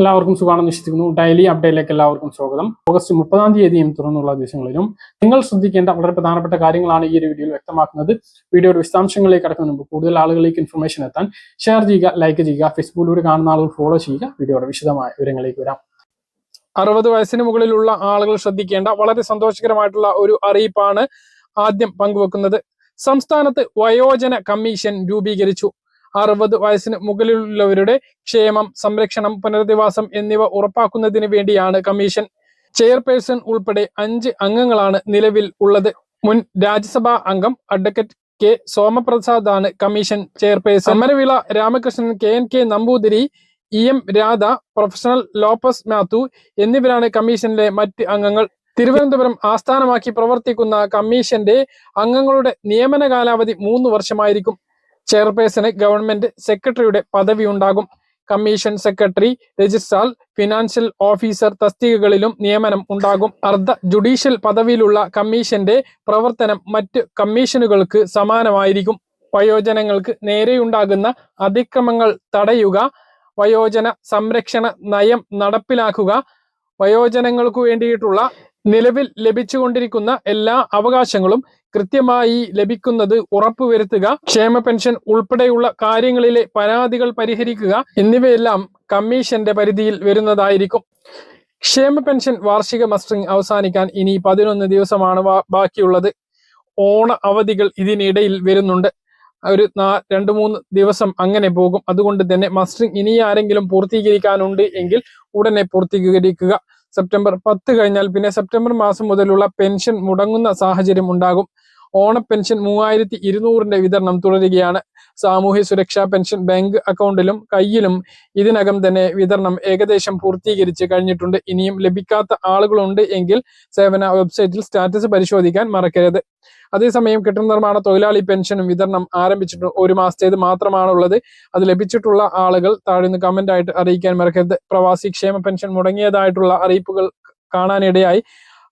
എല്ലാവർക്കും സുഖമാണെന്ന് വിശ്വസിക്കുന്നു. ഡെയിലി അപ്ഡേറ്റിലേക്ക് എല്ലാവർക്കും സ്വാഗതം. ഓഗസ്റ്റ് മുപ്പതാം തീയതിയും തുറന്നുള്ള ദിവസങ്ങളിലും നിങ്ങൾ ശ്രദ്ധിക്കേണ്ട വളരെ പ്രധാനപ്പെട്ട കാര്യങ്ങളാണ് ഈ ഒരു വീഡിയോയിൽ വ്യക്തമാക്കുന്നത്. വീഡിയോയുടെ വിശദാംശങ്ങളിലേക്ക് കടക്കുന്നതിന് മുമ്പ് കൂടുതൽ ആളുകളിലേക്ക് ഇൻഫർമേഷൻ എത്താൻ ഷെയർ ചെയ്യുക ലൈക്ക് ചെയ്യുക ഫേസ്ബുക്കിലൂടെ കാണുന്ന ആളുകൾ ഫോളോ ചെയ്യുക. വീഡിയോയുടെ വിശദമായ വിവരങ്ങളിലേക്ക് വരാം. അറുപത് വയസ്സിന് മുകളിലുള്ള ആളുകൾ ശ്രദ്ധിക്കേണ്ട വളരെ സന്തോഷകരമായിട്ടുള്ള ഒരു അറിയിപ്പാണ് ആദ്യം പങ്കുവെക്കുന്നത്. സംസ്ഥാനത്ത് വയോജന കമ്മീഷൻ രൂപീകരിച്ചു. അറുപത് വയസ്സിന് മുകളിലുള്ളവരുടെ ക്ഷേമം സംരക്ഷണം പുനരധിവാസം എന്നിവ ഉറപ്പാക്കുന്നതിന് വേണ്ടിയാണ് കമ്മീഷൻ ചെയർപേഴ്സൺ ഉൾപ്പെടെ അഞ്ച് അംഗങ്ങളാണ് നിലവിൽ ഉള്ളത്. മുൻ രാജ്യസഭാ അംഗം അഡ്വക്കേറ്റ് കെ സോമപ്രസാദ് ആണ് commission chairperson. Amaravila Ramakrishnan K N K Namboothiri E M Radha professional Lopez Mathew എന്നിവരാണ് കമ്മീഷനിലെ മറ്റ് അംഗങ്ങൾ. തിരുവനന്തപുരം ആസ്ഥാനമാക്കി പ്രവർത്തിക്കുന്ന കമ്മീഷന്റെ അംഗങ്ങളുടെ നിയമന കാലാവധി മൂന്ന് വർഷമായിരിക്കും. ചെയർപേഴ്സണ് ഗവൺമെന്റ് സെക്രട്ടറിയുടെ പദവി ഉണ്ടാകും. Commission secretary registrar financial officer തസ്തികകളിലും നിയമനം ഉണ്ടാകും. അർദ്ധ ജുഡീഷ്യൽ പദവിയിലുള്ള കമ്മീഷന്റെ പ്രവർത്തനം മറ്റ് കമ്മീഷനുകൾക്ക് സമാനമായിരിക്കും. വയോജനങ്ങൾക്ക് നേരെയുണ്ടാകുന്ന അതിക്രമങ്ങൾ തടയുക വയോജന സംരക്ഷണ നയം നടപ്പിലാക്കുക വയോജനങ്ങൾക്കു വേണ്ടിയിട്ടുള്ള നിലവിൽ ലഭിച്ചുകൊണ്ടിരിക്കുന്ന എല്ലാ അവകാശങ്ങളും കൃത്യമായി ലഭിക്കുന്നത് ഉറപ്പുവരുത്തുക ക്ഷേമ പെൻഷൻ ഉൾപ്പെടെയുള്ള കാര്യങ്ങളിലെ പരാതികൾ പരിഹരിക്കുക എന്നിവയെല്ലാം കമ്മീഷന്റെ പരിധിയിൽ വരുന്നതായിരിക്കും. ക്ഷേമ പെൻഷൻ വാർഷിക മസ്റ്ററിംഗ് അവസാനിക്കാൻ ഇനി പതിനൊന്ന് ദിവസമാണ് ബാക്കിയുള്ളത്. ഓണ അവധികൾ ഇതിനിടയിൽ വരുന്നുണ്ട്. ഒരു നാ രണ്ട് മൂന്ന് ദിവസം അങ്ങനെ പോകും. അതുകൊണ്ട് തന്നെ മസ്റ്ററിംഗ് ഇനി ആരെങ്കിലും പൂർത്തീകരിക്കാനുണ്ട് എങ്കിൽ ഉടനെ പൂർത്തീകരിക്കുക. സെപ്റ്റംബർ പത്ത് കഴിഞ്ഞാൽ പിന്നെ സെപ്റ്റംബർ മാസം മുതലുള്ള പെൻഷൻ മുടങ്ങുന്ന സാഹചര്യം ഉണ്ടാകും. ഓണ പെൻഷൻ മൂവായിരത്തി ഇരുന്നൂറിന്റെ വിതരണം തുടരുകയാണ്. സാമൂഹ്യ സുരക്ഷാ പെൻഷൻ ബാങ്ക് അക്കൗണ്ടിലും കയ്യിലും ഇതിനകം തന്നെ വിതരണം ഏകദേശം പൂർത്തീകരിച്ച് കഴിഞ്ഞിട്ടുണ്ട്. ഇനിയും ലഭിക്കാത്ത ആളുകളുണ്ട് എങ്കിൽ സേവന വെബ്സൈറ്റിൽ സ്റ്റാറ്റസ് പരിശോധിക്കാൻ മറക്കരുത്. അതേസമയം കെട്ടിട നിർമ്മാണ തൊഴിലാളി പെൻഷനും വിതരണം ആരംഭിച്ചിട്ടുണ്ട് ഒരു മാസത്തേത് മാത്രമാണുള്ളത്. അത് ലഭിച്ചിട്ടുള്ള ആളുകൾ താഴ്ന്ന് കമന്റ് ആയിട്ട് അറിയിക്കാൻ മറക്കരുത്. പ്രവാസി ക്ഷേമ പെൻഷൻ മുടങ്ങിയതായിട്ടുള്ള അറിയിപ്പുകൾ കാണാനിടയായി.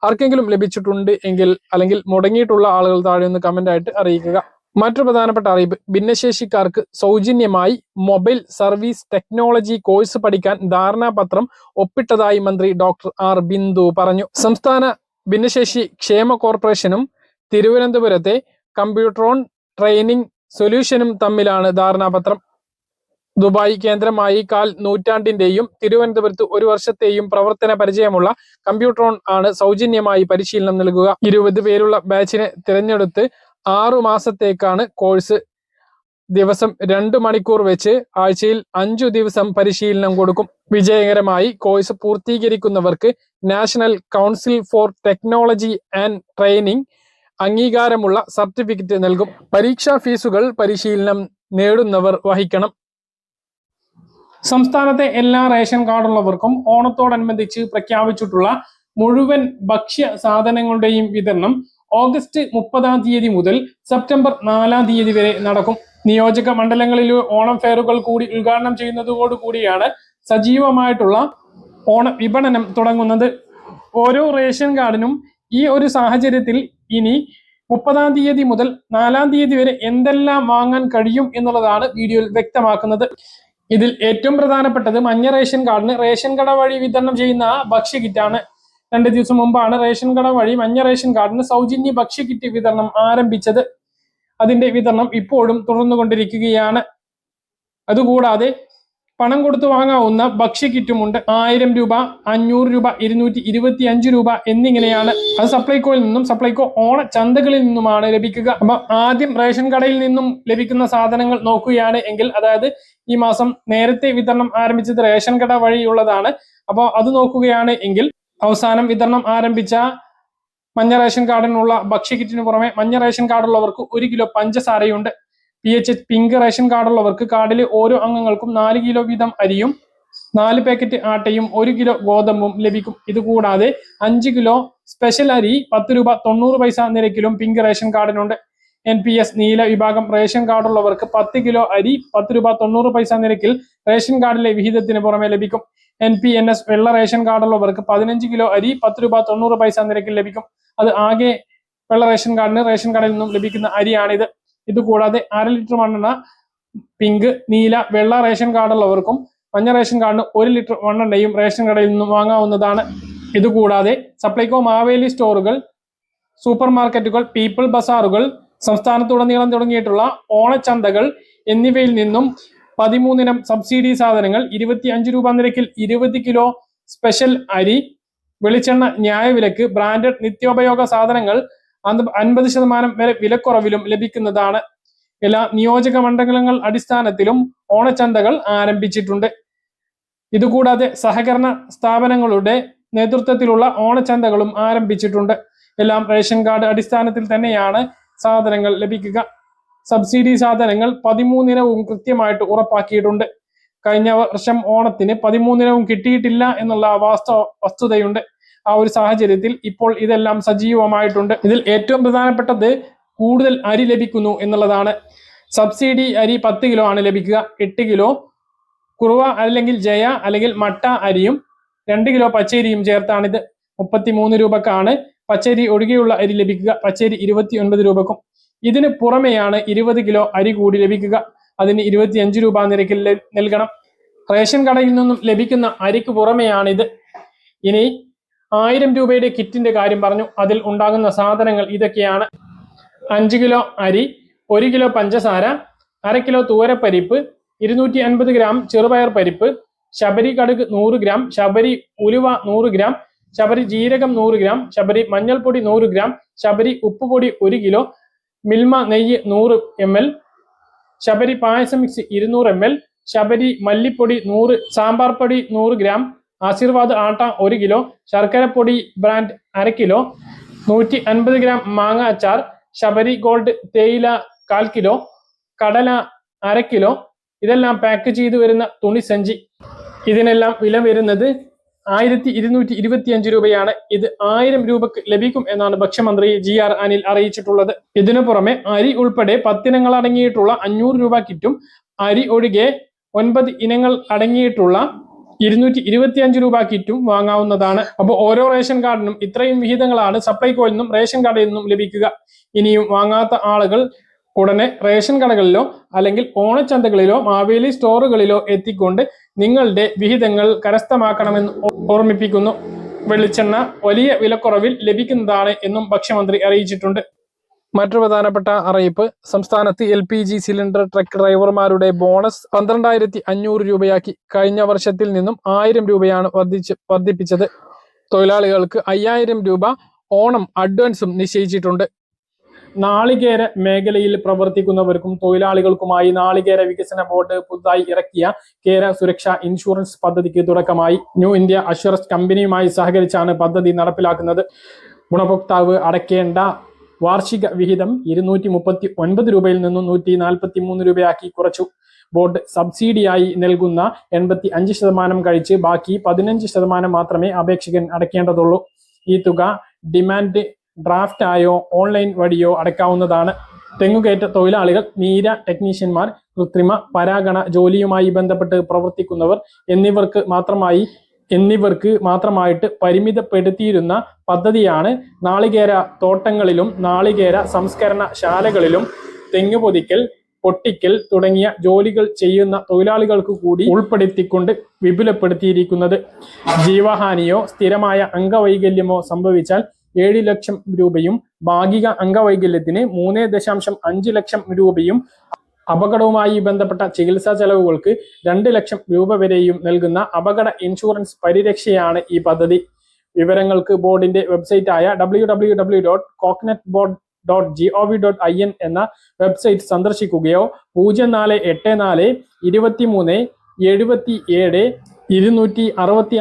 ആർക്കെങ്കിലും ലഭിച്ചിട്ടുണ്ട് എങ്കിൽ അല്ലെങ്കിൽ മുടങ്ങിയിട്ടുള്ള ആളുകൾ താഴെ നിന്ന് കമന്റ് ആയിട്ട് അറിയിക്കുക. മറ്റൊരു പ്രധാനപ്പെട്ട അറിയിപ്പ്. ഭിന്നശേഷിക്കാർക്ക് സൗജന്യമായി മൊബൈൽ സർവീസ് ടെക്നോളജി കോഴ്സ് പഠിക്കാൻ ധാരണാപത്രം ഒപ്പിട്ടതായി മന്ത്രി ഡോക്ടർ ആർ ബിന്ദു പറഞ്ഞു. സംസ്ഥാന ഭിന്നശേഷി ക്ഷേമ കോർപ്പറേഷനും തിരുവനന്തപുരത്തെ കമ്പ്യൂട്ടറോൺ ട്രെയിനിങ് സൊല്യൂഷനും തമ്മിലാണ് ധാരണാപത്രം. ദുബായ് കേന്ദ്രമായി കാൽ നൂറ്റാണ്ടിന്റെയും തിരുവനന്തപുരത്ത് ഒരു വർഷത്തെയും പ്രവർത്തന പരിചയമുള്ള കമ്പ്യൂട്ടറോൺ ആണ് സൗജന്യമായി പരിശീലനം നൽകുക. ഇരുപത് പേരുള്ള ബാച്ചിനെ തിരഞ്ഞെടുത്ത് ആറു മാസത്തേക്കാണ് കോഴ്സ് ദിവസം രണ്ട് മണിക്കൂർ വെച്ച് ആഴ്ചയിൽ അഞ്ചു ദിവസം പരിശീലനം കൊടുക്കും. വിജയകരമായി course പൂർത്തീകരിക്കുന്നവർക്ക് National Council for Technology and Training അംഗീകാരമുള്ള സർട്ടിഫിക്കറ്റ് നൽകും. പരീക്ഷാ ഫീസുകൾ പരിശീലനം നേടുന്നവർ വഹിക്കണം. സംസ്ഥാനത്തെ എല്ലാ റേഷൻ കാർഡുള്ളവർക്കും ഓണത്തോടനുബന്ധിച്ച് പ്രഖ്യാപിച്ചിട്ടുള്ള മുഴുവൻ ഭക്ഷ്യ സാധനങ്ങളുടെയും വിതരണം ഓഗസ്റ്റ് മുപ്പതാം തീയതി മുതൽ സെപ്റ്റംബർ നാലാം തീയതി വരെ നടക്കും. നിയോജക മണ്ഡലങ്ങളിലെ ഓണം ഫെയറുകൾ കൂടി ഉദ്ഘാടനം ചെയ്യുന്നതോടുകൂടിയാണ് സജീവമായിട്ടുള്ള ഓണ വിപണനം തുടങ്ങുന്നത്. ഓരോ റേഷൻ കാർഡിനും ഈ ഒരു സാഹചര്യത്തിൽ ഇനി മുപ്പതാം തീയതി മുതൽ നാലാം തീയതി വരെ എന്തെല്ലാം വാങ്ങാൻ കഴിയും എന്നുള്ളതാണ് വീഡിയോയിൽ വ്യക്തമാക്കുന്നത്. ഇതിൽ ഏറ്റവും പ്രധാനപ്പെട്ടത് മഞ്ഞ റേഷൻ കാർഡിന് റേഷൻ കട വഴി വിതരണം ചെയ്യുന്ന ഭക്ഷ്യ കിറ്റാണ് രണ്ട് ദിവസം മുമ്പാണ് റേഷൻ കട വഴി മഞ്ഞ റേഷൻ കാർഡിന് സൗജന്യ ഭക്ഷ്യ കിറ്റ് വിതരണം ആരംഭിച്ചത്. അതിന്റെ വിതരണം ഇപ്പോഴും തുടർന്നുകൊണ്ടിരിക്കുകയാണ്. അതുകൂടാതെ പണം കൊടുത്തു വാങ്ങാവുന്ന ഭക്ഷ്യ കിറ്റുമുണ്ട് ആയിരം രൂപ അഞ്ഞൂറ് രൂപ ഇരുന്നൂറ്റി ഇരുപത്തി അഞ്ച് രൂപ എന്നിങ്ങനെയാണ്. അത് സപ്ലൈകോയിൽ നിന്നും സപ്ലൈകോ ഓണ ചന്തകളിൽ നിന്നുമാണ് ലഭിക്കുക. അപ്പൊ ആദ്യം റേഷൻ കടയിൽ നിന്നും ലഭിക്കുന്ന സാധനങ്ങൾ നോക്കുകയാണ് എങ്കിൽ അതായത് ഈ മാസം നേരത്തെ വിതരണം ആരംഭിച്ചത് റേഷൻ കട വഴിയുള്ളതാണ്. അപ്പോൾ അത് നോക്കുകയാണ് എങ്കിൽ അവസാനം വിതരണം ആരംഭിച്ച മഞ്ഞ റേഷൻ കാർഡിനുള്ള ഭക്ഷ്യക്കിറ്റിന് പുറമെ മഞ്ഞ റേഷൻ കാർഡുള്ളവർക്ക് ഒരു കിലോ പഞ്ചസാരയുണ്ട്. പി എച്ച് പിങ്ക് റേഷൻ കാർഡുള്ളവർക്ക് കാർഡിലെ ഓരോ അംഗങ്ങൾക്കും നാല് കിലോ വീതം അരിയും നാല് പാക്കറ്റ് ആട്ടയും ഒരു കിലോ ഗോതമ്പും ലഭിക്കും. ഇതുകൂടാതെ അഞ്ച് കിലോ സ്പെഷ്യൽ അരി പത്ത് രൂപ തൊണ്ണൂറ് പൈസ നിരക്കിലും പിങ്ക് റേഷൻ കാർഡിനുണ്ട്. എൻ പി എസ് നീല വിഭാഗം റേഷൻ കാർഡുള്ളവർക്ക് പത്ത് കിലോ അരി പത്ത് രൂപ തൊണ്ണൂറ് പൈസ നിരക്കിൽ റേഷൻ കാർഡിലെ വിഹിതത്തിന് പുറമെ ലഭിക്കും. എൻ പി എൻ എസ് വെള്ള റേഷൻ കാർഡുള്ളവർക്ക് പതിനഞ്ച് കിലോ അരി പത്ത് രൂപ തൊണ്ണൂറ് പൈസ നിരക്കിൽ ലഭിക്കും. അത് ആകെ വെള്ള റേഷൻ കാർഡിന് റേഷൻ കാർഡിൽ നിന്നും ലഭിക്കുന്ന അരിയാണിത്. ഇത് കൂടാതെ അര ലിറ്റർ മണ്ണെണ്ണ പിങ്ക് നീല വെള്ള റേഷൻ കാർഡുള്ളവർക്കും മഞ്ഞ റേഷൻ കാർഡിന് ഒരു ലിറ്റർ മണ്ണെണ്ണയും റേഷൻ കടയിൽ നിന്നും വാങ്ങാവുന്നതാണ്. ഇതുകൂടാതെ സപ്ലൈകോ മാവേലി സ്റ്റോറുകൾ സൂപ്പർ മാർക്കറ്റുകൾ പീപ്പിൾ ബസാറുകൾ സംസ്ഥാനത്തുടനീളം തുടങ്ങിയിട്ടുള്ള ഓണച്ചന്തകൾ എന്നിവയിൽ നിന്നും പതിമൂന്നിനം സബ്സിഡി സാധനങ്ങൾ ഇരുപത്തി അഞ്ച് രൂപ നിരക്കിൽ ഇരുപത് കിലോ സ്പെഷ്യൽ അരി വെളിച്ചെണ്ണ ന്യായവിലക്ക് ബ്രാൻഡഡ് നിത്യോപയോഗ സാധനങ്ങൾ അൻപ- അൻപത് ശതമാനം വരെ വിലക്കുറവിലും ലഭിക്കുന്നതാണ്. എല്ലാ നിയോജക മണ്ഡലങ്ങൾ അടിസ്ഥാനത്തിലും ഓണച്ചന്തകൾ ആരംഭിച്ചിട്ടുണ്ട്. ഇതുകൂടാതെ സഹകരണ സ്ഥാപനങ്ങളുടെ നേതൃത്വത്തിലുള്ള ഓണച്ചന്തകളും ആരംഭിച്ചിട്ടുണ്ട്. എല്ലാം റേഷൻ കാർഡ് അടിസ്ഥാനത്തിൽ തന്നെയാണ് സാധനങ്ങൾ ലഭിക്കുക. സബ്സിഡി സാധനങ്ങൾ പതിമൂന്നിനവും കൃത്യമായിട്ട് ഉറപ്പാക്കിയിട്ടുണ്ട്. കഴിഞ്ഞ വർഷം ഓണത്തിന് പതിമൂന്നിനവും കിട്ടിയിട്ടില്ല എന്നുള്ള വാസ്തവ വസ്തുതയുണ്ട്. ആ ഒരു സാഹചര്യത്തിൽ ഇപ്പോൾ ഇതെല്ലാം സജീവമായിട്ടുണ്ട്. ഇതിൽ ഏറ്റവും പ്രധാനപ്പെട്ടത് കൂടുതൽ അരി ലഭിക്കുന്നു എന്നുള്ളതാണ്. സബ്സിഡി അരി പത്ത് കിലോ ആണ് ലഭിക്കുക. എട്ട് കിലോ കുറുവ അല്ലെങ്കിൽ ജയ അല്ലെങ്കിൽ മട്ട അരിയും രണ്ട് കിലോ പച്ചരിയും ചേർത്താണിത് മുപ്പത്തി മൂന്ന് രൂപക്കാണ് പച്ചരി ഒഴികെയുള്ള അരി ലഭിക്കുക. പച്ചരി ഇരുപത്തി ഒൻപത് രൂപക്കും ഇതിന് പുറമെയാണ് ഇരുപത് കിലോ അരി കൂടി ലഭിക്കുക. അതിന് ഇരുപത്തി അഞ്ച് രൂപ നിരക്കിൽ നൽകണം. റേഷൻ കടയിൽ നിന്നും ലഭിക്കുന്ന അരിക്ക് പുറമെയാണിത്. ഇനി ആയിരം രൂപയുടെ കിറ്റിന്റെ കാര്യം പറഞ്ഞു. അതിൽ ഉണ്ടാകുന്ന സാധനങ്ങൾ ഇതൊക്കെയാണ്. അഞ്ച് കിലോ അരി ഒരു കിലോ പഞ്ചസാര അര കിലോ തൂരപ്പരിപ്പ് ഇരുന്നൂറ്റി അൻപത് ഗ്രാം ചെറുപയർ പരിപ്പ് ശബരി കടുക് നൂറ് ഗ്രാം ശബരി ഉലുവ നൂറ് ഗ്രാം ശബരി ജീരകം നൂറ് ഗ്രാം ശബരി മഞ്ഞൾപ്പൊടി നൂറ് ഗ്രാം ശബരി ഉപ്പുപൊടി ഒരു കിലോ മിൽമ നെയ്യ് നൂറ് M L Sabari payasam mix ഇരുന്നൂറ് എം എൽ ശബരി മല്ലിപ്പൊടി നൂറ് സാമ്പാർ പൊടി നൂറ് ഗ്രാം ആശീർവാദ് ആട്ട ഒരു കിലോ ശർക്കരപ്പൊടി ബ്രാൻഡ് അര കിലോ നൂറ്റി അൻപത് ഗ്രാം മാങ്ങ അച്ചാർ ശബരി ഗോൾഡ് തേയില കാൽ കിലോ കടല അര കിലോ ഇതെല്ലാം പാക്ക് ചെയ്തു വരുന്ന തുണി സഞ്ചി. ഇതിനെല്ലാം വില വരുന്നത് ആയിരത്തി ഇരുന്നൂറ്റി ഇരുപത്തി അഞ്ച് രൂപയാണ്. ഇത് ആയിരം രൂപക്ക് ലഭിക്കും എന്നാണ് ഭക്ഷ്യമന്ത്രി ജി ആർ അനിൽ അറിയിച്ചിട്ടുള്ളത്. ഇതിനു പുറമെ അരി ഉൾപ്പെടെ പത്തിനങ്ങൾ അടങ്ങിയിട്ടുള്ള അഞ്ഞൂറ് രൂപ കിറ്റും അരി ഒഴികെ ഒൻപത് ഇനങ്ങൾ അടങ്ങിയിട്ടുള്ള ഇരുന്നൂറ്റി ഇരുപത്തി അഞ്ച് രൂപ കിറ്റും വാങ്ങാവുന്നതാണ്. അപ്പോൾ ഓരോ റേഷൻ കാർഡിനും ഇത്രയും വിഹിതങ്ങളാണ് സപ്ലൈകോയിൽ നിന്നും റേഷൻ കാർഡിൽ നിന്നും ലഭിക്കുക. ഇനിയും വാങ്ങാത്ത ആളുകൾ ഉടനെ റേഷൻ കടകളിലോ അല്ലെങ്കിൽ ഓണച്ചന്തകളിലോ മാവേലി സ്റ്റോറുകളിലോ എത്തിക്കൊണ്ട് നിങ്ങളുടെ വിഹിതങ്ങൾ കരസ്ഥമാക്കണമെന്ന് ഓർമ്മിപ്പിക്കുന്നു. വെളിച്ചെണ്ണ വലിയ വിലക്കുറവിൽ ലഭിക്കുന്നതാണ് എന്നും ഭക്ഷ്യമന്ത്രി അറിയിച്ചിട്ടുണ്ട്. മറ്റൊരു പ്രധാനപ്പെട്ട അറിയിപ്പ് സംസ്ഥാനത്ത് L P G cylinder truck ഡ്രൈവർമാരുടെ bonus പന്ത്രണ്ടായിരത്തി അഞ്ഞൂറ് രൂപയാക്കി കഴിഞ്ഞ വർഷത്തിൽ നിന്നും ആയിരം രൂപയാണ് വർദ്ധിച്ച് വർദ്ധിപ്പിച്ചത്. തൊഴിലാളികൾക്ക് അയ്യായിരം രൂപ ഓണം അഡ്വാൻസും നിശ്ചയിച്ചിട്ടുണ്ട്. നാളികേര മേഖലയിൽ പ്രവർത്തിക്കുന്നവർക്കും തൊഴിലാളികൾക്കുമായി നാളികേര വികസന ബോർഡ് പുതുതായി ഇറക്കിയ കേര സുരക്ഷാ ഇൻഷുറൻസ് പദ്ധതിക്ക് തുടക്കമായി. ന്യൂ ഇന്ത്യ അഷ്വറൻസ് കമ്പനിയുമായി സഹകരിച്ചാണ് പദ്ധതി നടപ്പിലാക്കുന്നത്. ഗുണഭോക്താവ് അടയ്ക്കേണ്ട വാർഷിക വിഹിതം ഇരുന്നൂറ്റി മുപ്പത്തി ഒൻപത് രൂപയിൽ നിന്നും നൂറ്റി നാൽപ്പത്തി മൂന്ന് രൂപയാക്കി കുറച്ചു. ബോർഡ് സബ്സിഡിയായി നൽകുന്ന എൺപത്തി അഞ്ച് ശതമാനം കഴിച്ച് ബാക്കി പതിനഞ്ച് ശതമാനം മാത്രമേ അപേക്ഷകൻ അടയ്ക്കേണ്ടതുള്ളൂ. ഈ തുക ഡിമാൻഡ് ഡ്രാഫ്റ്റ് ആയോ ഓൺലൈൻ വഴിയോ അടയ്ക്കാവുന്നതാണ്. തെങ്ങുകയറ്റ തൊഴിലാളികൾ നീര ടെക്നീഷ്യന്മാർ കൃത്രിമ പരാഗണ ജോലിയുമായി ബന്ധപ്പെട്ട് പ്രവർത്തിക്കുന്നവർ എന്നിവർക്ക് മാത്രമായി എന്നിവർക്ക് മാത്രമായിട്ട് പരിമിതപ്പെടുത്തിയിരുന്ന പദ്ധതിയാണ് നാളികേര തോട്ടങ്ങളിലും നാളികേര സംസ്കരണ ശാലകളിലും തെങ്ങ് പൊതിക്കൽ പൊട്ടിക്കൽ തുടങ്ങിയ ജോലികൾ ചെയ്യുന്ന തൊഴിലാളികൾക്ക് കൂടി ഉൾപ്പെടുത്തിക്കൊണ്ട് വിപുലപ്പെടുത്തിയിരിക്കുന്നത്. ജീവഹാനിയോ സ്ഥിരമായ അംഗവൈകല്യമോ സംഭവിച്ചാൽ ഏഴ് ലക്ഷം രൂപയും ഭാഗിക അംഗവൈകല്യത്തിന് മൂന്ന് ദശാംശം അഞ്ച് ലക്ഷം രൂപയും അപകടവുമായി ബന്ധപ്പെട്ട ചികിത്സാ ചെലവുകൾക്ക് രണ്ട് ലക്ഷം രൂപ വരെയും നൽകുന്ന അപകട ഇൻഷുറൻസ് പരിരക്ഷയാണ് ഈ പദ്ധതി. വിവരങ്ങൾക്ക് ബോർഡിന്റെ വെബ്സൈറ്റായ W W W dot coconut board dot G O V dot I N എന്ന വെബ്സൈറ്റ് സന്ദർശിക്കുകയോ പൂജ്യം നാല് എട്ട് നാല് ഇരുപത്തി മൂന്ന് എഴുപത്തി ഏഴ് ഇരുന്നൂറ്റി അറുപത്തി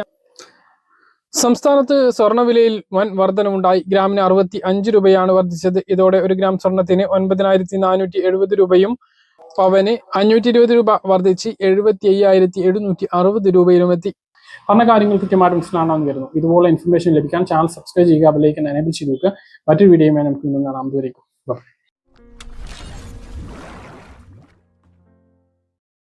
സംസ്ഥാനത്ത് സ്വർണവിലയിൽ വൻ വർധനമുണ്ടായി ഗ്രാമിന് അറുപത്തി അഞ്ച് രൂപയാണ് വർദ്ധിച്ചത്. ഇതോടെ ഒരു ഗ്രാം സ്വർണത്തിന് ഒൻപതിനായിരത്തി നാനൂറ്റി എഴുപത് രൂപയും പവന് അഞ്ഞൂറ്റി ഇരുപത് രൂപ വർദ്ധിച്ച് എഴുപത്തി അയ്യായിരത്തി എഴുന്നൂറ്റി അറുപത് രൂപയിലും എത്തി. പറഞ്ഞ കാര്യങ്ങൾ കൃത്യമായിട്ട് മനസ്സിലാണെന്ന് വരുന്നു ഇതുപോലെ ഇൻഫർമേഷൻ ലഭിക്കാൻ ചാനൽ സബ്സ്ക്രൈബ് ചെയ്യുക അതിലേക്ക് എനേബിൾ ചെയ്ത് നോക്കുക മറ്റൊരു വീഡിയോയുമായി നമുക്ക് കാണാം. ദൂരേക്കും